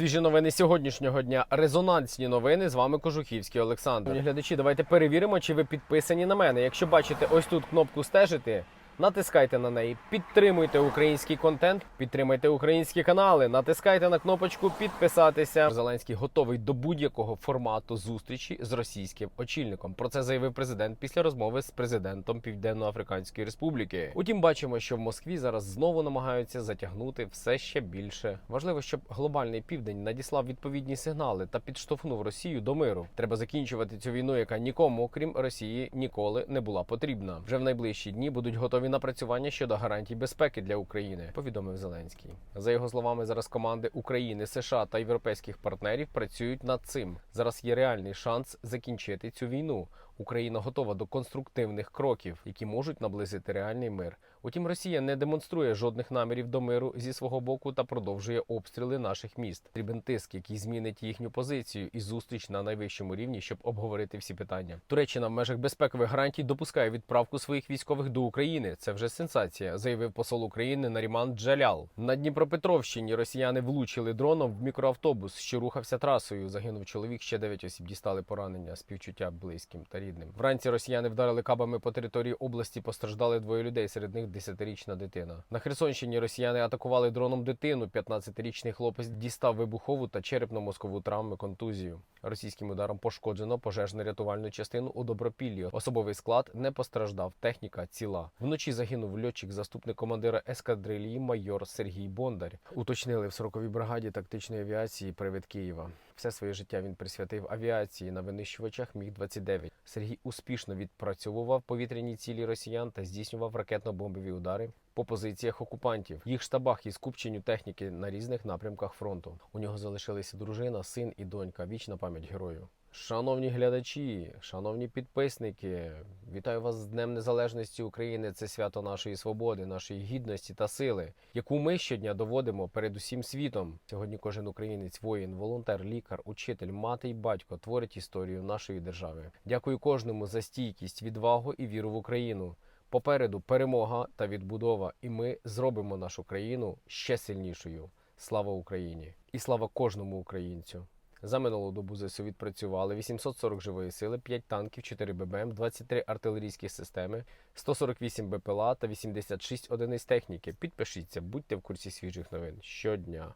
Свіжі новини сьогоднішнього дня. Резонансні новини. З вами Кожухівський Олександр. Глядачі, давайте перевіримо, чи ви підписані на мене. Якщо бачите ось тут кнопку стежити. Натискайте на неї, підтримуйте український контент, підтримайте українські канали, натискайте на кнопочку підписатися. Зеленський готовий до будь-якого формату зустрічі з російським очільником. Про це заявив президент після розмови з президентом Південно-Африканської Республіки. Утім, бачимо, що в Москві зараз знову намагаються затягнути все ще більше. Важливо, щоб глобальний південь надіслав відповідні сигнали та підштовхнув Росію до миру. Треба закінчувати цю війну, яка нікому, крім Росії, ніколи не була потрібна. Вже в найближчі дні будуть готові напрацювання щодо гарантій безпеки для України. Повідомив Зеленський. За його словами, зараз команди України, США та європейських партнерів працюють над цим. Зараз є реальний шанс закінчити цю війну. Україна готова до конструктивних кроків, які можуть наблизити реальний мир. Утім, Росія не демонструє жодних намірів до миру зі свого боку та продовжує обстріли наших міст. Потрібен тиск, який змінить їхню позицію і зустріч на найвищому рівні, щоб обговорити всі питання. Туреччина в межах безпекових гарантій допускає відправку своїх військових до України. Це вже сенсація, заявив посол України Наріман Джалял. На Дніпропетровщині росіяни влучили дроном в мікроавтобус, що рухався трасою. Загинув чоловік. Ще дев'ять осіб дістали поранення. Співчуття близьким та рідним. Вранці росіяни вдарили кабами по території області. Постраждали двоє людей. Серед них 10-річна дитина. На Херсонщині росіяни атакували дроном дитину. 15-річний хлопець дістав вибухову та черепно-мозкову травму контузію. Російським ударом пошкоджено пожежно-рятувальну частину у Добропіллі. Особовий склад не постраждав. Техніка ціла. Вночі загинув льотчик, заступник командира ескадрилії майор Сергій Бондар. Уточнили в 40-й бригаді тактичної авіації привид Києва. Все своє життя він присвятив авіації на винищувачах Міг 29 Сергій успішно відпрацьовував повітряні цілі росіян та здійснював ракетно-бомбові удари по позиціях окупантів, їх штабах і скупченню техніки на різних напрямках фронту. У нього залишилися дружина, син і донька. Вічна пам'ять герою. Шановні глядачі, шановні підписники, вітаю вас з Днем Незалежності України. Це свято нашої свободи, нашої гідності та сили, яку ми щодня доводимо перед усім світом. Сьогодні кожен українець, воїн, волонтер, лікар, учитель, мати й батько творить історію нашої держави. Дякую кожному за стійкість, відвагу і віру в Україну. Попереду перемога та відбудова, і ми зробимо нашу країну ще сильнішою. Слава Україні! І слава кожному українцю! За минулу добу ЗСУ відпрацювали 840 живої сили, 5 танків, 4 ББМ, 23 артилерійські системи, 148 БПЛА та 86 одиниць техніки. Підпишіться, будьте в курсі свіжих новин щодня.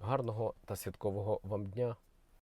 Гарного та святкового вам дня!